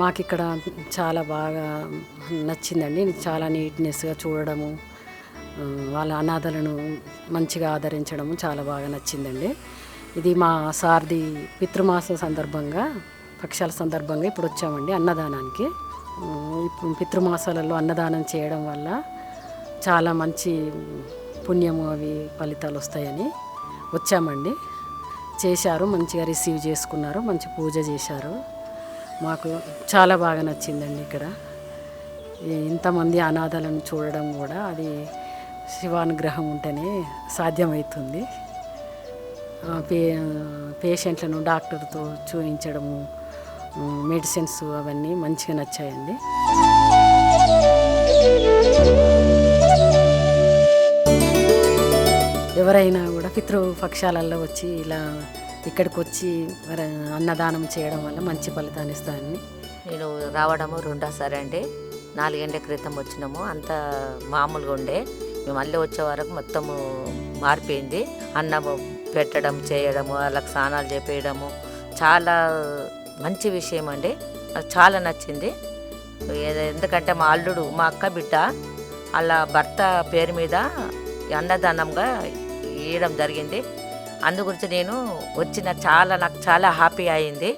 మాకు ఇక్కడ చాలా బాగా నచ్చిందండి. చాలా నీట్నెస్గా చూడడము వాళ్ళ అనాథలను మంచిగా ఆదరించడము చాలా బాగా నచ్చిందండి. ఇది మా సార్ది పితృమాస సందర్భంగా పక్షాల సందర్భంగా ఇప్పుడు వచ్చామండి అన్నదానానికి. ఇప్పుడు పితృమాసాలలో అన్నదానం చేయడం వల్ల చాలా మంచి పుణ్యము అవి ఫలితాలు వస్తాయని వచ్చామండి. చేశారు మంచిగా రిసీవ్ చేసుకున్నారు మంచి పూజ చేశారు. మాకు చాలా బాగా నచ్చిందండి ఇక్కడ. ఇంతమంది అనాథలను చూడడం కూడా అది శివానుగ్రహం ఉంటేనే సాధ్యమవుతుంది పే పేషెంట్లను డాక్టర్తో చూపించడము మెడిసిన్స్ అవన్నీ మంచిగా నచ్చాయండి. ఎవరైనా కూడా పితృపక్షాలలో వచ్చి ఇలా ఇక్కడికి వచ్చి మరి అన్నదానం చేయడం వల్ల మంచి ఫలితాన్ని ఇస్తాయని. నేను రావడము రెండోసారి అండి. నాలుగేళ్ళ క్రితం వచ్చినాము. అంత మామూలుగా ఉండే. మేము మళ్ళీ వచ్చే వరకు మొత్తము మారిపోయింది. అన్నము పెట్టడం చేయడము వాళ్ళకి స్నానాలు చేపేయడము. చాలా మంచి విషయం అండి. నాకు చాలా నచ్చింది. ఎందుకంటే మా అల్లుడు మా అక్క బిడ్డ వాళ్ళ భర్త పేరు మీద అన్నదానంగా ఇవ్వడం జరిగింది. అందు గురించి నేను వచ్చిన చాలా నాకు చాలా హ్యాపీ అయింది.